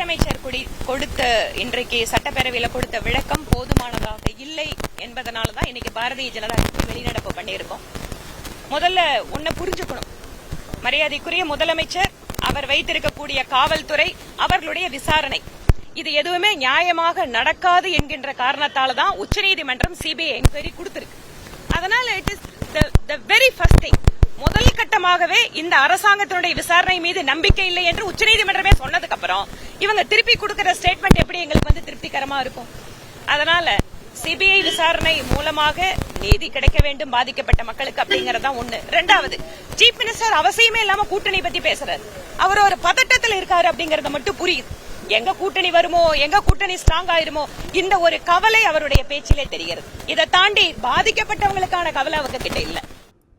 முதலமைச்சர் கொடுத்த இன்றைக்கு சட்டப்பேரவையில் கொடுத்த விளக்கம் போதுமானதாக இல்லை என்பதனால தான் இன்னைக்கு பாரதிய ஜனதா கட்சி வெளிநடப்பு பண்ணியிருக்கோம். முதல்ல ஒன்ன புரிஞ்சுக்கணும். மரியாதைக்குரிய முதலமைச்சர் அவர் வைத்திருக்கக்கூடிய காவல்துறை அவர்களுடைய விசாரணை. இது எதுவுமே நியாயமாக நடக்காது என்கின்ற காரணத்தால தான் உச்சநீதிமன்றம் சிபிஐ என்கொயரி கொடுத்திருக்கு. அதனால it is the very first thing காரணமாகவே இந்த அரசாங்கத்தினுடைய விசாரணை மீது நம்பிக்கை இல்லை என்று உச்சநீதிமன்றமே சொன்னதுக்கு அப்புறம் இவங்க திருப்பி கொடுக்கிற ஸ்டேட்மெண்ட் எப்படி எங்களுக்கு வந்து திருப்திகரமா இருக்கும்? அதனால சிபிஐ விசாரணை மூலமாக நீதி கிடைக்க வேண்டும் பாதிக்கப்பட்ட மக்களுக்கு அப்படிங்கறதா ஒண்ணு. ரெண்டாவது சீஃப் மினிஸ்டர் அவசியமே இல்லாம கூட்டணி பத்தி பேசுறாரு. அவர் ஒரு பதட்டத்தில் இருக்காரு அப்படிங்கறது மட்டும் புரியுது. எங்க கூட்டணி வருமோ எங்க கூட்டணி ஸ்ட்ராங் ஆயிருமோ இந்த ஒரு கவலை அவருடைய பேச்சிலே தெரிகிறது. இதை தாண்டி பாதிக்கப்பட்டவங்களுக்கான கவலை அவங்க கிட்ட இல்ல.